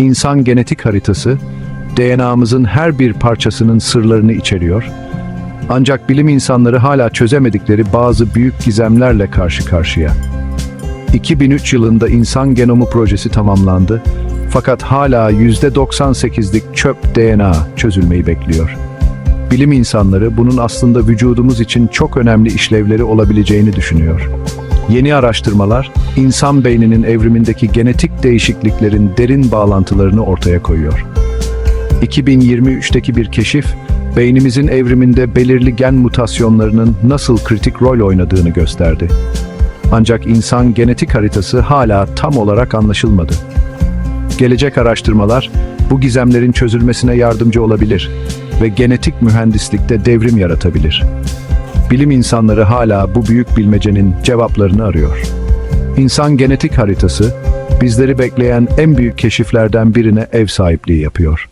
İnsan genetik haritası, DNA'mızın her bir parçasının sırlarını içeriyor. Ancak bilim insanları hala çözemedikleri bazı büyük gizemlerle karşı karşıya. 2003 yılında insan genomu projesi tamamlandı fakat hala %98'lik çöp DNA çözülmeyi bekliyor. Bilim insanları bunun aslında vücudumuz için çok önemli işlevleri olabileceğini düşünüyor. Yeni araştırmalar, insan beyninin evrimindeki genetik değişikliklerin derin bağlantılarını ortaya koyuyor. 2023'teki bir keşif, beynimizin evriminde belirli gen mutasyonlarının nasıl kritik rol oynadığını gösterdi. Ancak insan genetik haritası hala tam olarak anlaşılmadı. Gelecek araştırmalar bu gizemlerin çözülmesine yardımcı olabilir ve genetik mühendislikte devrim yaratabilir. Bilim insanları hala bu büyük bilmecenin cevaplarını arıyor. İnsan genetik haritası bizleri bekleyen en büyük keşiflerden birine ev sahipliği yapıyor.